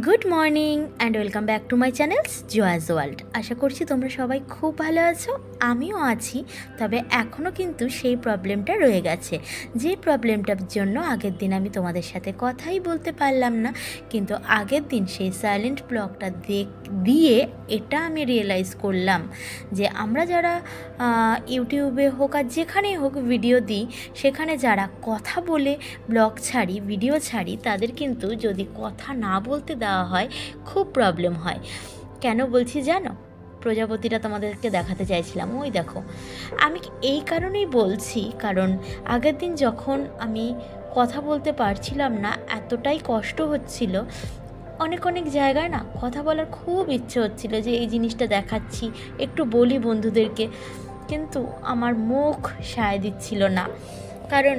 Good morning and welcome back to my channels Jaya's world আশা করছি তোমরা সবাই খুব ভালো আছো, আমিও আছি, তবে এখনও কিন্তু সেই প্রবলেমটা রয়ে গেছে। যে প্রবলেমটার জন্য আগের দিন আমি তোমাদের সাথে কথাই বলতে পারলাম না, কিন্তু আগের দিন সেই সাইলেন্ট ব্লগটা দেখ, দিয়ে এটা আমি রিয়েলাইজ করলাম যে আমরা যারা ইউটিউবে হোক আর যেখানেই হোক ভিডিও দিই, সেখানে যারা কথা বলে ব্লগ ছাড়ি ভিডিও ছাড়ি, তাদের কিন্তু যদি কথা না বলতে দেওয়া হয়, খুব প্রবলেম হয়। কেন বলছি জানো? প্রজাপতিটা তোমাদেরকে দেখাতে চাইছিলাম। ওই দেখো, আমি এই কারণেই বলছি, কারণ আগের দিন যখন আমি কথা বলতে পারছিলাম না, এতটাই কষ্ট হচ্ছিল, অনেক অনেক জায়গায় না কথা বলার খুব ইচ্ছে হচ্ছিল যে এই জিনিসটা দেখাচ্ছি, একটু বলি বন্ধুদেরকে। কিন্তু আমার মুখ সায় দিচ্ছিল না। কারণ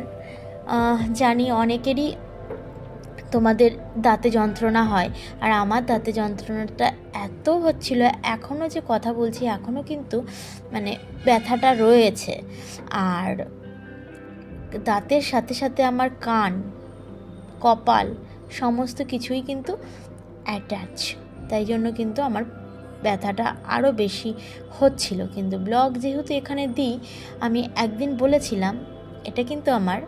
জানি অনেকেরই তোমাদের দাঁতে যন্ত্রণা হয়। আর আমার দাঁতে যন্ত্রণাটা এত হচ্ছিল এখনও যে কথা বলছি এখনও কিন্তু মানে ব্যথাটা রয়েছে। আর দাঁতের সাথে সাথে আমার কান, কপাল সমস্ত কিছুই কিন্তু অ্যাটাচ তাই জন্য কিন্তু আমার ব্যথাটা আরও বেশি হচ্ছিল। কিন্তু ব্লগ যেহেতু এখানে দিই, আমি একদিন বলেছিলাম, এটা কিন্তু আমার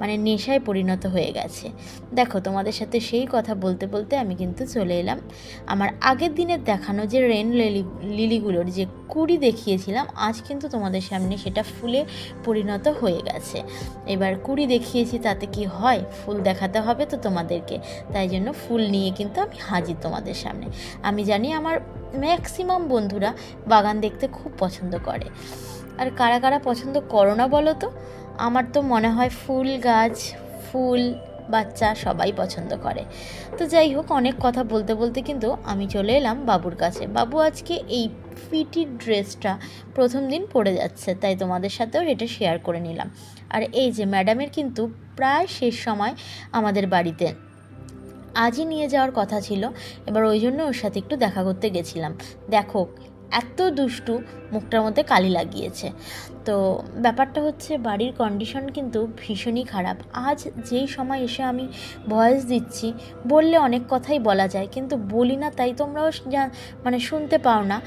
মানে নেশায় পরিণত হয়ে গেছে। দেখো, তোমাদের সাথে সেই কথা বলতে বলতে আমি কিন্তু চলে এলাম। আমার আগের দিনের দেখানো যে রেন লিলি, লিলিগুলোর যে কুড়ি দেখিয়েছিলাম, আজ কিন্তু তোমাদের সামনে সেটা ফুলে পরিণত হয়ে গেছে। এবার কুড়ি দেখিয়েছি, তাতে কি হয়? ফুল দেখাতে হবে তো তোমাদেরকে। তাই জন্য ফুল নিয়ে কিন্তু আমি হাজির তোমাদের সামনে। আমি জানি আমার ম্যাক্সিমাম বন্ধুরা বাগান দেখতে খুব পছন্দ করে। আর কারা কারা পছন্দ করো না বলো তো? আমার তো মনে হয় ফুল গাছ, ফুল বাচ্চা সবাই পছন্দ করে। তো যাই হোক, অনেক কথা বলতে বলতে কিন্তু আমি চলে এলাম বাবুর কাছে। বাবু আজকে এই ফিটি ড্রেসটা প্রথম দিন পরে যাচ্ছে, তাই তোমাদের সাথেও এটা শেয়ার করে নিলাম। আর এই যে ম্যাডামের কিন্তু প্রায় শেষ সময় আমাদের বাড়িতে। আজই নিয়ে যাওয়ার কথা ছিল, এবার ওই জন্য ওর সাথে একটু দেখা করতে গেছিলাম। দেখো এত দুষ্টু মুখটার মধ্যে কালি লাগিয়েছে। তো ব্যাপারটা হচ্ছে বাড়ির কন্ডিশন কিন্তু ভীষণই খারাপ। আজ যেই সময় এসে আমি ভয়েস দিচ্ছি, বললে অনেক কথাই বলা যায়, কিন্তু বলি না তাই তোমরাও মানে শুনতে পাও না।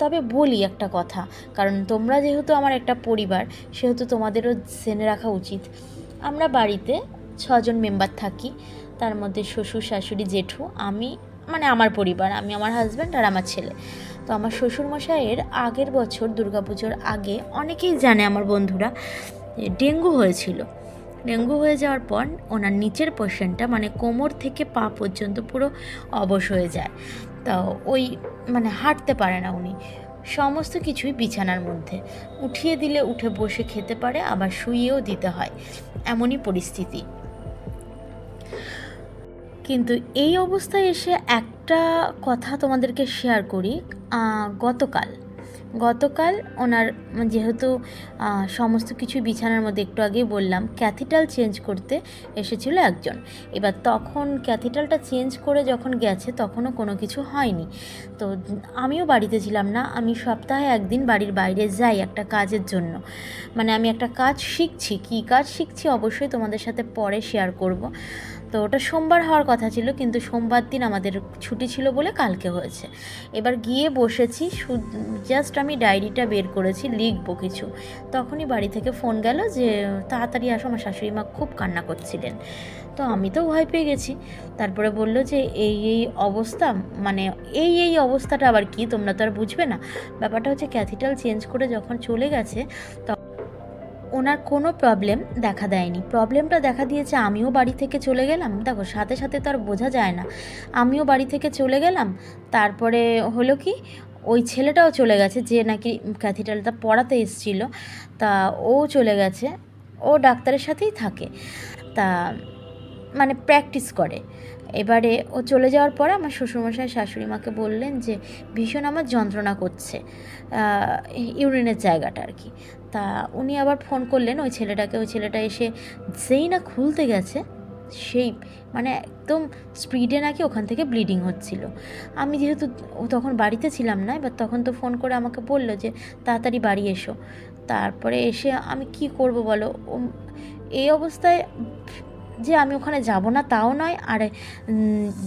তবে বলি একটা কথা, কারণ তোমরা যেহেতু আমার একটা পরিবার, সেহেতু তোমাদেরও জেনে রাখা উচিত। আমরা বাড়িতে ছজন মেম্বার থাকি, তার মধ্যে শ্বশুর, শাশুড়ি, জেঠু, আমি মানে আমার পরিবার, আমি আমার হাজব্যান্ড আর আমার ছেলে। তো আমার শ্বশুরমশাইয়ের আগের বছর দুর্গাপুজোর আগে অনেকেই জানে আমার বন্ধুরা ডেঙ্গু হয়েছিল। ডেঙ্গু হয়ে যাওয়ার পর ওনার নিচের পোর্শনটা মানে কোমর থেকে পা পর্যন্ত পুরো অবশ হয়ে যায়। তো ওই মানে হাঁটতে পারে না উনি। সমস্ত কিছুই বিছানার মধ্যে। উঠিয়ে দিলে উঠে বসে খেতে পারে, আবার শুইয়েও দিতে হয়। এমনই পরিস্থিতি। কিন্তু এই অবস্থায় এসে একটা কথা তোমাদেরকে শেয়ার করি গতকাল। গতকাল ওনার যেহেতু সমস্ত কিছু বিছানার মধ্যে একটু আগেই বললাম ক্যাথিটাল চেঞ্জ করতে এসেছিল একজন। এবার তখন ক্যাথিটালটা চেঞ্জ করে যখন গেছে, তখনও কোনো কিছু হয়নি। তো আমিও বাড়িতে ছিলাম না, আমি সপ্তাহে একদিন বাড়ির বাইরে যাই একটা কাজের জন্য। মানে আমি একটা কাজ শিখছি, কী কাজ শিখছি অবশ্যই তোমাদের সাথে পরে শেয়ার করব। তো ওটা সোমবার হওয়ার কথা ছিল, কিন্তু সোমবার দিন আমাদের ছুটি ছিল বলে কালকে হয়েছে। এবার গিয়ে বসেছি জাস্ট আমি ডায়েরিটা বের করেছি, লিখব কিছু। তখনই বাড়ি থেকে ফোন গেল যে, তাড়াতাড়ি আসো, আমার শাশুড়ি মা খুব কান্না করছিলেন। তো আমি তো ভয় পেয়ে গেছি। তারপরে বলল যে, এই এই অবস্থা মানে এই এই অবস্থাটা আবার কি, তোমরা তো আর বুঝবে না। ব্যাপারটা হচ্ছে ক্যাথিটাল চেঞ্জ করে যখন চলে গেছে ওনার কোনো প্রবলেম দেখা দেয়নি। প্রবলেমটা দেখা দিয়েছে, আমিও বাড়ি থেকে চলে গেলাম। দেখো, সাথে সাথে তো আর বোঝা যায় না। আমিও বাড়ি থেকে চলে গেলাম, তারপরে হলো কি, ওই ছেলেটাও চলে গেছে, যে নাকি ক্যাথিটালটা পড়াতে এসেছিল। তা ও চলে গেছে, ও ডাক্তারের সাথেই থাকে। তা মানে প্র্যাকটিস করে। এবারে ও চলে যাওয়ার পরে আমার শ্বশুরমশাই, শাশুড়ি মাকে বললেন যে, ভীষণ আমার যন্ত্রণা করছে ইউরিনের জায়গাটা আর কি। তা উনি আবার ফোন করলেন, ওই ছেলেটাকে, ওই ছেলেটা এসে যেই না খুলতে গেছে, সেই মানে একদম স্পিডে নাকি ওখান থেকে ব্লিডিং হচ্ছিল। আমি যেহেতু তখন বাড়িতে ছিলাম না, এবার তখন তো ফোন করে আমাকে বলল যে, তাড়াতাড়ি বাড়ি এসো। তারপরে এসে আমি কি করব বলো? এই অবস্থায় যে আমি ওখানে যাব না, তাও নয়। আর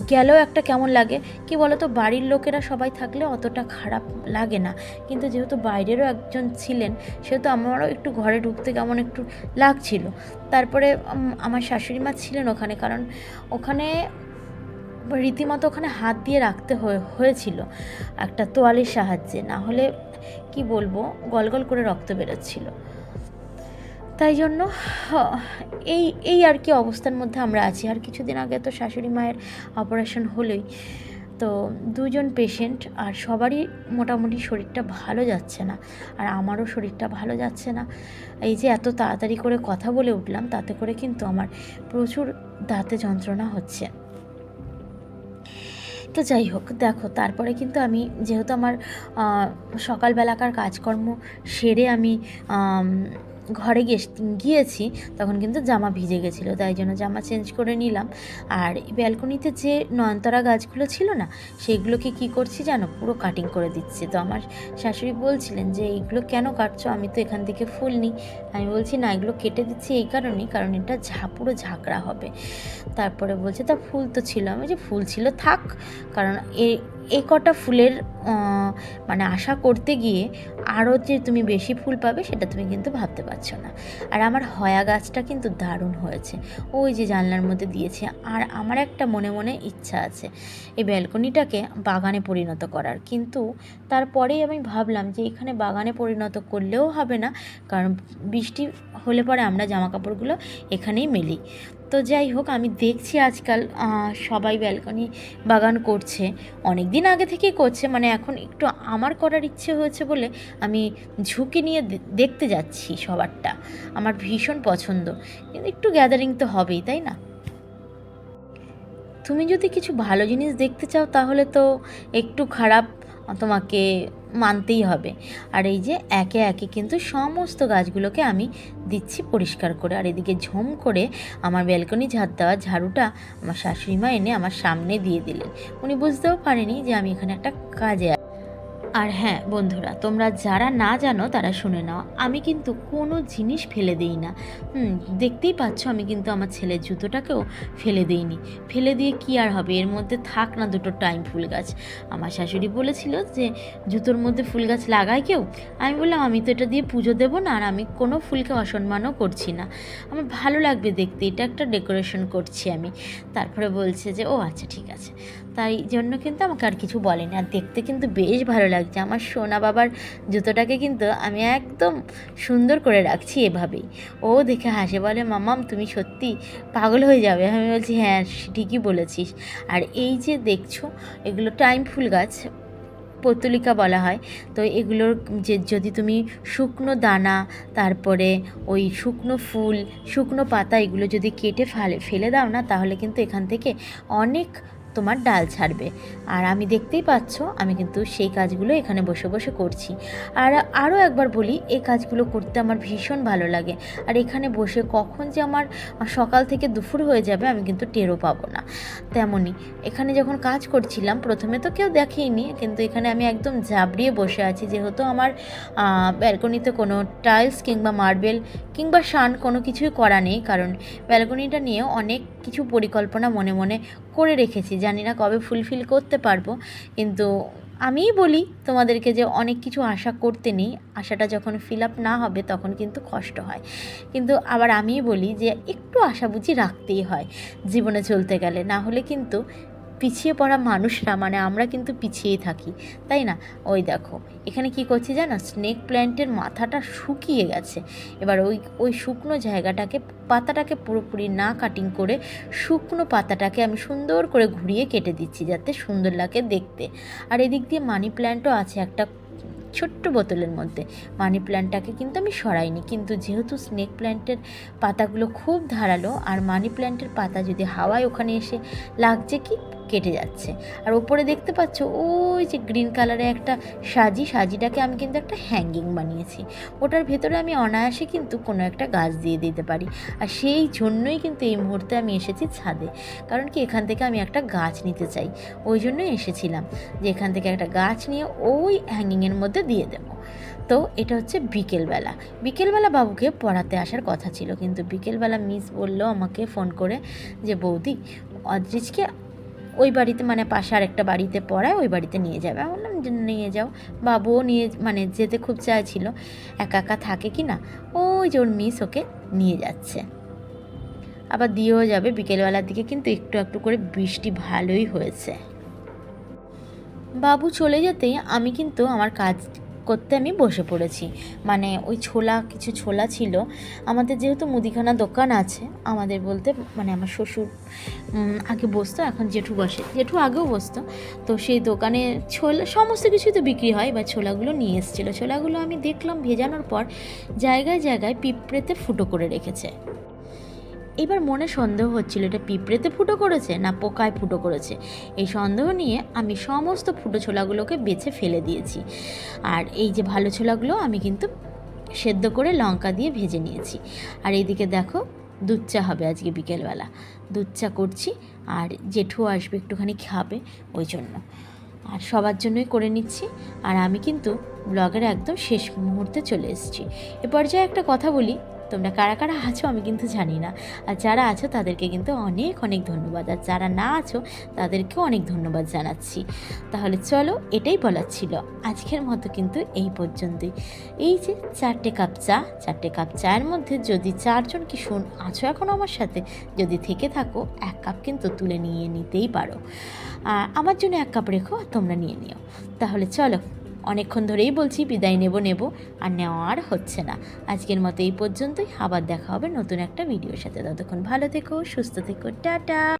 গেলেও একটা কেমন লাগে? কি বলতো, বাড়ির লোকেরা সবাই থাকলে অতটা খারাপ লাগে না। কিন্তু যেহেতু বাইরেরও একজন ছিলেন, সেহেতু আমারও একটু ঘরে ঢুকতে কেমন একটু লাগছিল। তারপরে আমার শাশুড়ি মা ছিলেন ওখানে, কারণ ওখানে রীতিমতো ওখানে হাত দিয়ে রাখতে হয়ে- হয়েছিল একটা তোয়ালের সাহায্যে। না হলে কি বলব, গলগল করে রক্ত বেরোচ্ছিল। তাই জন্য এই এই আর কি অবস্থার মধ্যে আমরা আছি। আর কিছুদিন আগে তো শাশুড়ি মায়ের অপারেশন হলোই। তো দুজন পেশেন্ট আর সবারই মোটামুটি শরীরটা ভালো যাচ্ছে না। আর আমারও শরীরটা ভালো যাচ্ছে না। এই যে এত তাড়াতাড়ি করে কথা বলে উঠলাম তাতে করে কিন্তু আমার প্রচুর দাঁতে যন্ত্রণা হচ্ছে। তো যাই হোক দেখো তারপরে কিন্তু আমি যেহেতু আমার সকালবেলাকার কাজকর্ম সেরে আমি আম, ঘরে গেস- গিয়েছি, তখন কিন্তু জামা ভিজে গেছিল, তাই জন্য জামা চেঞ্জ করে নিলাম। আর ব্যালকনিতে যে নয়নতারা গাছগুলো ছিল না সেইগুলোকে কি করছি জানো? পুরো কাটিং করে দিচ্ছি। তো আমার শাশুড়ি বলছিলেন যে, এইগুলো কেন কাটছো? আমি তো এখান থেকে ফুল নিই আমি বলছি, না, এগুলো কেটে দিচ্ছি এই কারণেই, কারণ এটা ঝা, পুরো ঝাঁকড়া হবে। তারপরে বলছে, তা ফুল তো ছিল। আমি যে ফুল ছিল, থাক। কারণ এ এই কটা ফুলের মানে আশা করতে গিয়ে আরও যে তুমি বেশি ফুল পাবে সেটা তুমি কিন্তু ভাবতে পারছ না। আর আমার হয়া গাছটা কিন্তু দারুণ হয়েছে। ওই যে জানলার মধ্যে দিয়েছে। আর আমার একটা মনে মনে ইচ্ছা আছে, এই ব্যালকনিটাকে বাগানে পরিণত করার। কিন্তু তারপরেই আমি ভাবলাম যে এখানে বাগানে পরিণত করলেও হবে না, কারণ বৃষ্টি হলে পরে আমরা জামা কাপড়গুলো এখানেই মেলি। তো যাই হোক, আমি দেখছি আজকাল সবাই ব্যালকনি বাগান করছে। অনেক দিন আগে থেকেই করছে মানে এখন একটু আমার করার ইচ্ছে হয়েছে বলে আমি ঝুঁকি নিয়ে দেখতে যাচ্ছি সবারটা। আমার ভীষণ পছন্দ। কিন্তু একটু গ্যাদারিং তো হবেই, তাই না? তুমি যদি কিছু ভালো জিনিস দেখতে চাও, তাহলে তো একটু খারাপ তোমাকে মানতেই হবে আর এই যে একে একে কিন্তু সমস্ত গাছগুলোকে আমি দিচ্ছি পরিষ্কার করে আর এদিকে ঝুম করে আমার ব্যালকনি ঝাড় দেওয়া ঝাড়ুটা আমার শাশুড়ি মা এনে আমার সামনে দিয়ে দিলেন উনি বুঝতেও পারেনি যে আমি এখানে একটা কাজে আছি। আর হ্যাঁ বন্ধুরা, তোমরা যারা না জানো তারা শুনে নাও। আমি কিন্তু কোনো জিনিস ফেলে দিই না। হুম, দেখতেই পাচ্ছ আমি কিন্তু আমার ছেলের জুতোটাকেও ফেলে দিইনি। ফেলে দিয়ে কি আর হবে? এর মধ্যে থাক না দুটো টাইম ফুল গাছ। আমার শাশুড়ি বলেছিল যে, জুতোর মধ্যে ফুল গাছ লাগায় কেউ? আমি বললাম, আমি তো এটা দিয়ে পুজো দেবো না আর আমি কোনো ফুলকে অসম্মানও করছি না। আমার ভালো লাগবে দেখতে, এটা একটা ডেকোরেশন করছি আমি। তারপরে বলছে যে, ও আচ্ছা ঠিক আছে। তাই জন্য কিন্তু আমাকে আর কিছু বলেনি। আর দেখতে কিন্তু বেশ ভালো লাগছে। আমার সোনা বাবার জুতোটাকে কিন্তু আমি একদম সুন্দর করে রাখছি এভাবেই। ও দেখে হাসে, বলে মামাম তুমি সত্যি পাগল হয়ে যাবে? আমি বলছি হ্যাঁ ঠিকই বলেছিস। আর এই যে দেখছ, এগুলো টাইম ফুল গাছ, পত্তলিকা বলা হয়। তো এগুলোর যে, যদি তুমি শুকনো দানা, তারপরে ওই শুকনো ফুল, শুকনো পাতা, এগুলো যদি কেটে ফেলে ফেলে দাও না, তাহলে কিন্তু এখান থেকে অনেক তোমার ডাল ছাড়বে। আর আমি দেখতেই পাচ্ছ, আমি কিন্তু সেই কাজগুলো এখানে বসে বসে করছি। আর আরও একবার বলি এই কাজগুলো করতে আমার ভীষণ ভালো লাগে। আর এখানে বসে কখন যে আমার সকাল থেকে দুপুর হয়ে যাবে, আমি কিন্তু টেরও পাবো না। তেমনই, এখানে যখন কাজ করছিলাম, প্রথমে তো কেউ দেখেইনি, কিন্তু এখানে আমি একদম জাবড়িয়ে বসে আছি। যেহেতু আমার ব্যালকনিতে কোনো টাইলস কিংবা মার্বেল কিংবা শান কোনো কিছুই করা নেই, কারণ ব্যালকনিটা নিয়ে অনেক কিছু পরিকল্পনা মনে মনে করে রেখেছি। জানি না কবে ফুলফিল করতে পারব। কিন্তু আমিই বলি তোমাদেরকে যে অনেক কিছু আশা করতে নেই। আশাটা যখন ফিল আপ না হবে তখন কিন্তু কষ্ট হয়। কিন্তু আবার আমিই বলি যে একটু আশা বুঝি রাখতেই হয় জীবনে চলতে গেলে। না হলে কিন্তু পিছিয়ে পড়া মানুষরা মানে আমরা কিন্তু পিছিয়েই থাকি, তাই না? ওই দেখো, এখানে কি করছি জানো? স্নেক প্ল্যান্টের মাথাটা শুকিয়ে গেছে। এবার ওই ওই শুকনো জায়গাটাকে, পাতাটাকে পুরোপুরি না কাটিং করে শুকনো পাতাটাকে আমি সুন্দর করে ঘুরিয়ে কেটে দিচ্ছি, যাতে সুন্দর লাগে দেখতে। আর এদিক দিয়ে মানি প্ল্যান্টও আছে একটা ছোট্ট বোতলের মধ্যে। মানি প্ল্যান্টটাকে কিন্তু আমি সরাইনি, কিন্তু যেহেতু স্নেক প্ল্যান্টের পাতাগুলো খুব ধারালো, আর মানি প্ল্যান্টের পাতা যদি হাওয়ায় ওখানে এসে লাগছে কি? কেটে যাচ্ছে। আর ওপরে দেখতে পাচ্ছ, ওই যে গ্রিন কালারে একটা সাজি, সাজিটাকে আমি কিন্তু একটা হ্যাঙ্গিং বানিয়েছি। ওটার ভেতরে আমি অনায়াসে কিন্তু কোনো একটা গাছ দিয়ে দিতে পারি। আর সেই জন্যই কিন্তু এই মুহূর্তে আমি এসেছি ছাদে। কারণ কি, এখান থেকে আমি একটা গাছ নিতে চাই। ওই জন্যই এসেছিলাম যে এখান থেকে একটা গাছ নিয়ে ওই হ্যাঙ্গিংয়ের মধ্যে দিয়ে দেবো। তো এটা হচ্ছে বিকেলবেলা। বিকেলবেলা বাবুকে পড়াতে আসার কথা ছিল, কিন্তু বিকেলবেলা মিস বলল আমাকে ফোন করে যে, বৌদি, অদ্রিজকে ওই বাড়িতে মানে পাশে আরেকটা বাড়িতে পড়ায়, ওই বাড়িতে নিয়ে যাবে। আমি বললাম, যে নিয়ে যাও। বাবুও নিয়ে মানে যেতে খুব চাইছিল, একা একা থাকে কি না? ওই যে ওর মিস ওকে নিয়ে যাচ্ছে। আবার দিয়েও যাবে বিকেলবেলার দিকে, কিন্তু একটু একটু করে বৃষ্টি ভালোই হয়েছে। বাবু চলে যেতেই আমি কিন্তু আমার কাজ করতে আমি বসে পড়েছি। মানে ওই ছোলা, কিছু ছোলা ছিল। আমাদের যেহেতু মুদিখানা দোকান আছে, আমাদের বলতে মানে আমার শ্বশুর আগে বসতো, এখন জেঠু বসে। জেঠু আগেও বসতো। তো সেই দোকানে ছোলা, সমস্ত কিছুই তো বিক্রি হয় বা ছোলাগুলো নিয়ে এসেছিল। ছোলাগুলো আমি দেখলাম, ভেজানোর পর জায়গায় জায়গায় পিঁপড়েতে ফুটো করে রেখেছে। এবার মনে সন্দেহ হচ্ছিল, এটা পিঁপড়েতে ফুটো করেছে না পোকায় ফুটো করেছে? এই সন্দেহ নিয়ে আমি সমস্ত ফুটো ছোলাগুলোকে বেছে ফেলে দিয়েছি। আর এই যে ভালো ছোলাগুলো, আমি কিন্তু সেদ্ধ করে লঙ্কা দিয়ে ভেজে নিয়েছি। আর এইদিকে দেখো, দুধ চা হবে আজকে বিকেলবেলা। দুধ চা করছি, আর জেঠু আসবে, একটুখানি খাবে, ওই জন্য। আর সবার জন্যই করে নিচ্ছি, আর আমি কিন্তু ব্লগের একদম শেষ মুহূর্তে চলে এসেছি। এ পর্যায়ে একটা কথা বলি তোমরা কারা কারা আছো আমি কিন্তু জানি না। আর যারা আছো তাদেরকে কিন্তু অনেক অনেক ধন্যবাদ। আর যারা না আছো তাদেরকেও অনেক ধন্যবাদ জানাচ্ছি। তাহলে চলো এটাই বলার ছিল। আজকের মতো কিন্তু এই পর্যন্তই। এই যে চারটে কাপ চা, চারটে কাপ চায়ের মধ্যে যদি চারজন কি শোন আছো এখন আমার সাথে, যদি থেকে থাকো, এক কাপ কিন্তু তুলে নিয়ে নিতেই পারো। আর আমার জন্য এক কাপ রেখো আর তোমরা নিয়ে নিও। তাহলে চলো অনেকক্ষণ ধরেই বলছি, বিদায় নেব নেব, আর নেওয়া আর হচ্ছে না। আজকের মতো এই পর্যন্তই। আবার দেখা হবে নতুন একটা ভিডিওর সাথে। ততক্ষণ ভালো থেকো, সুস্থ থেকো, টাটা।